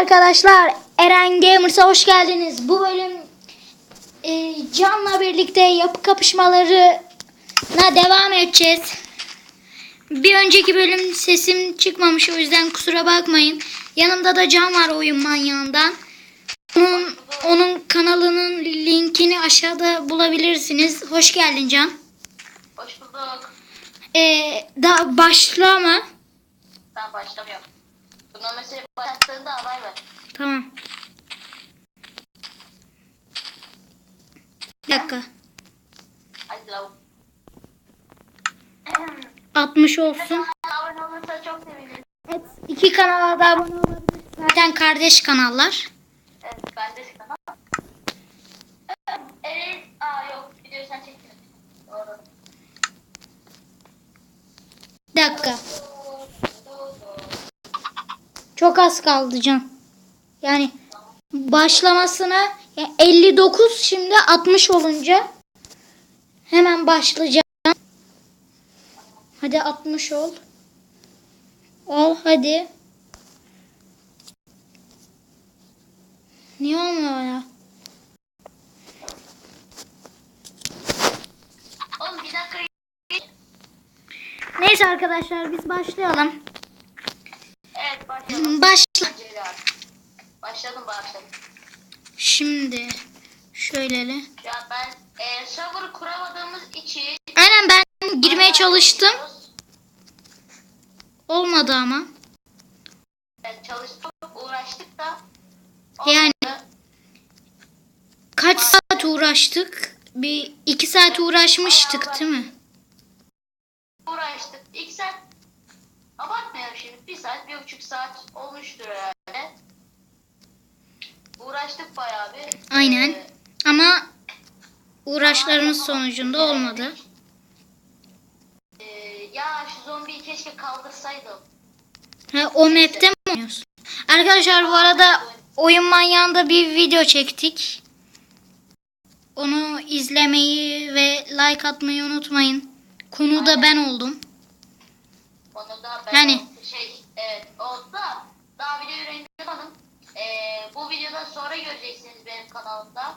arkadaşlar. Eren Gamers'a hoş geldiniz. Bu bölüm e, Can'la birlikte yapı kapışmalarına devam edeceğiz. Bir önceki bölüm sesim çıkmamış o yüzden kusura bakmayın. Yanımda da Can var oyun manyağından. Onun, onun kanalının linkini aşağıda bulabilirsiniz. Hoş geldin Can. Hoş bulduk. E, da başlama. Ben başlamıyorum. Bundan mesela başlattığında haber ver. Tamam. Bir dakika. Hadi lavuk. 60 olsun. Abone olursa çok sevinirim. Evet, iki kanala da abone olabilir. Zaten kardeş kanallar. Evet ben de sana. Evet. Aa yok. Videoyu sen çektin. Doğru. Bir dakika. Çok az kaldı Can. Yani başlamasına yani 59 şimdi 60 olunca hemen başlayacağım. Hadi 60 ol. Ol hadi. Niye olmuyor ya? Neyse arkadaşlar biz başlayalım. Başla. Başladım başladım. Şimdi şöyle. Ya ben e, server kuramadığımız için Aynen ben girmeye çalıştım. Olmadı ama. Çalıştık, uğraştık da Yani- olmadı. Kaç saat uğraştık? Bir iki saat uğraşmıştık değil mi? uğraştık. İlk saat abartmayalım şimdi. Bir saat, bir buçuk saat olmuştur herhalde. Uğraştık bayağı bir. Aynen. Ee, Ama uğraşlarımız sonucunda olmadı. Ee, ya şu zombiyi keşke kaldırsaydım. Ha, o map'te mi oynuyorsun? Arkadaşlar bu arada oyun manyağında bir video çektik. Onu izlemeyi ve like atmayı unutmayın. Konu da ben oldum. Onu da ben Yani- şey evet oldu da daha videoyu yayınlamadım. Ee, bu videodan sonra göreceksiniz benim kanalımda.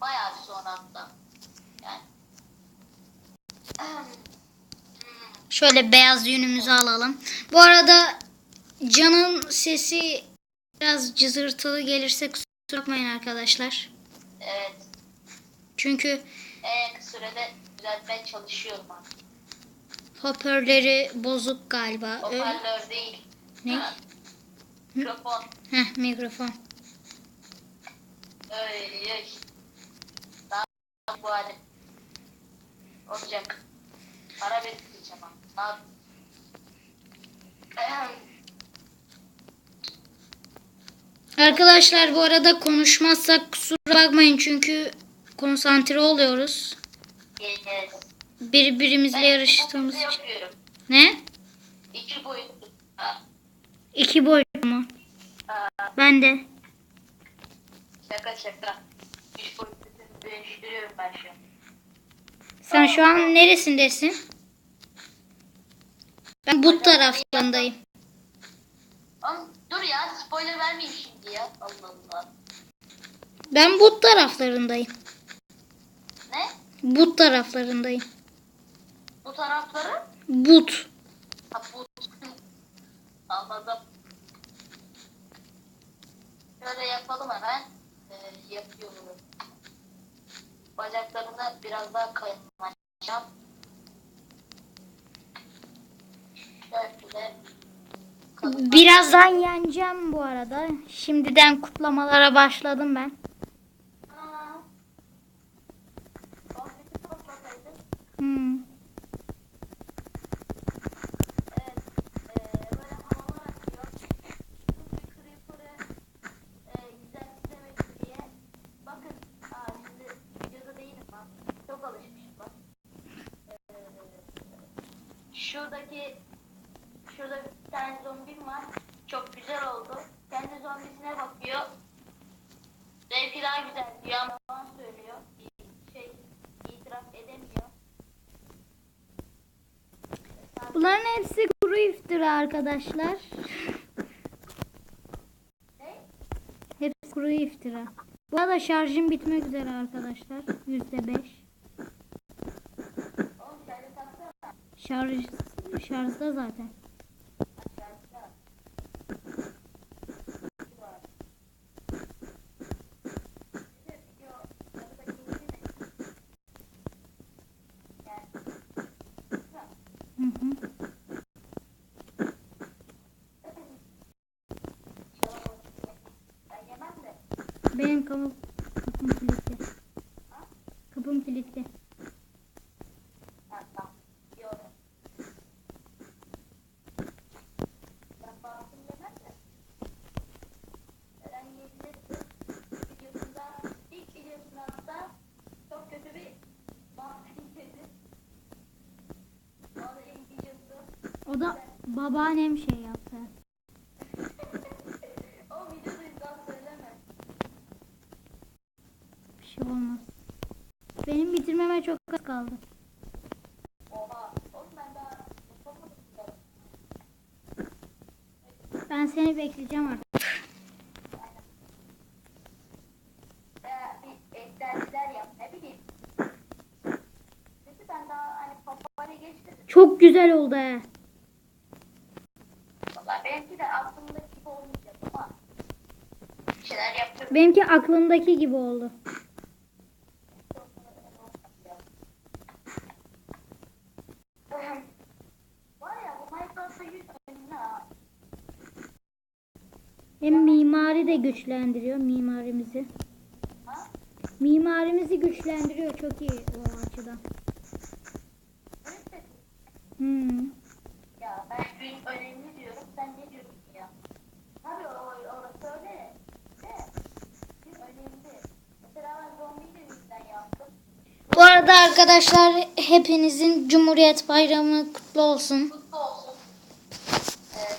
Bayağı bir sonra hatta. Yani. Şöyle beyaz yünümüzü alalım. Bu arada Can'ın sesi biraz cızırtılı gelirse kusura bakmayın arkadaşlar. Evet. Çünkü En kısa sürede düzeltmeye çalışıyorum artık. Hoparlörleri bozuk galiba. Hoparlör değil. Ne? Ha. Mikrofon. Heh mikrofon. Öyle. Daha bu hali. Olacak. Para biriktireceğim ama. Ne yapayım? Ahem. Arkadaşlar bu arada konuşmazsak kusura bakmayın çünkü konsantre oluyoruz. Yes. Birbirimizle Ben yarıştığımız için. boyutlu yapıyorum. Ne? İki boyutlu. İki boyut mu? Ha. Ben de. Şaka şaka. Üç boyutlu dönüştürüyorum ben şu an. Sen şu an neresindesin? Ben bu taraflarındayım. Oğlum dur ya spoiler vermeyeyim şimdi ya. Allah Allah. Ben bu taraflarındayım. Ne? Bu taraflarındayım. Bu tarafları? But. Ha bu. Anladım. Şöyle yapalım hemen. Ee, yapıyorum. Bacaklarını biraz daha kayınlaşacağım. Şöyle. Birazdan yeneceğim bu arada. Şimdiden kutlamalara başladım ben. şuradaki şurada bir tane zombim var. Çok güzel oldu. Kendi zombisine bakıyor. Belki daha güzel diyor ama yalan söylüyor. Şey itiraf edemiyor. Bunların hepsi kuru iftira arkadaşlar. Ne? Hepsi kuru iftira. Bu arada şarjım bitmek üzere arkadaşlar. %5. Ben yemem de. Benim kapım, kapım kilitli. Kapım kilitli. Ha, tamam. Yiyorum. Ben bağımsız yemem de. Eren yiyebilirsin. Videosunda, ilk videosunda hatta çok kötü bir bağımsız yedi. O da ilk videosu. O da babaannem şey yaptı. O söyleme. Bir şey olmaz. Benim bitirmeme çok az kaldı. Ben seni bekleyeceğim artık. Daha hani. Çok güzel oldu he. Valla benimki de aklımdaki gibi olmayacak ama bir şeyler yapıyorum. Benimki aklımdaki gibi oldu. Hem mimari de güçlendiriyor mimarimizi. Ha? Mimarimizi güçlendiriyor çok iyi o açıdan. Hmm. Ya ben önemli diyorum sen ne diyorsun ya? Tabii o, orası öyle. De gün önemli. Mesela ben zombiyi de yüzden yaptım. Bu arada arkadaşlar hepinizin Cumhuriyet Bayramı kutlu olsun. Kutlu olsun. Evet.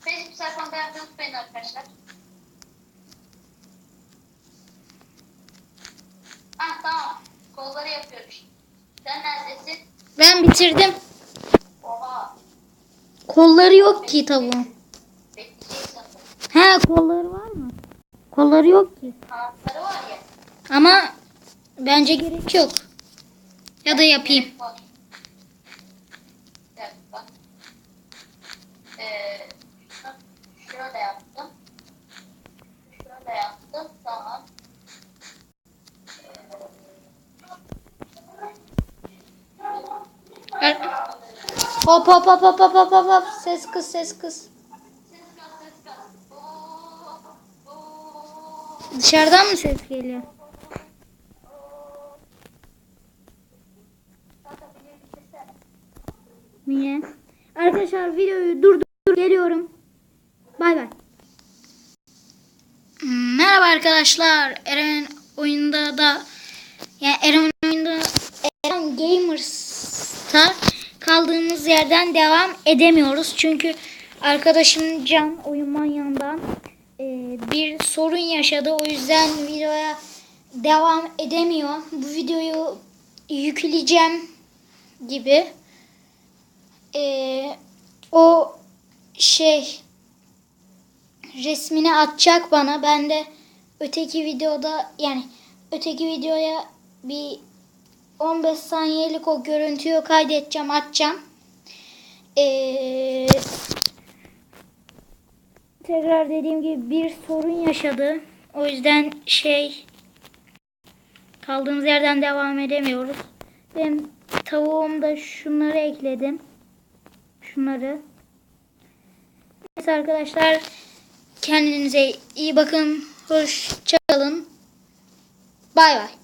Facebook sayfamda unutmayın arkadaşlar. Ah tamam. Kolları yapıyormuş. Sen neredesin? Ben bitirdim. Oha. Kolları yok ki tavuğun. He kolları var mı? Kolları yok ki. Ya. Ama bence gerek yok. Ya da yapayım. Hop hop hop hop hop hop hop. Ses kız ses kız. Dışarıdan mı ses geliyor? Arkadaşlar videoyu durdur geliyorum. Bay bay. Merhaba arkadaşlar. Eren oyunda da yani Eren oyunda Eren Gamers'ta kaldığımız yerden devam edemiyoruz. Çünkü arkadaşım Can oyun manyağından e, bir sorun yaşadı. O yüzden videoya devam edemiyor. Bu videoyu yükleyeceğim gibi. Ee, o şey resmini atacak bana. Ben de öteki videoda yani öteki videoya bir 15 saniyelik o görüntüyü kaydedeceğim, atacağım. Ee, tekrar dediğim gibi bir sorun yaşadı. O yüzden şey kaldığımız yerden devam edemiyoruz. Ben tavuğumda şunları ekledim. Şunları. Neyse arkadaşlar kendinize iyi bakın. Hoşça kalın. Bay bay.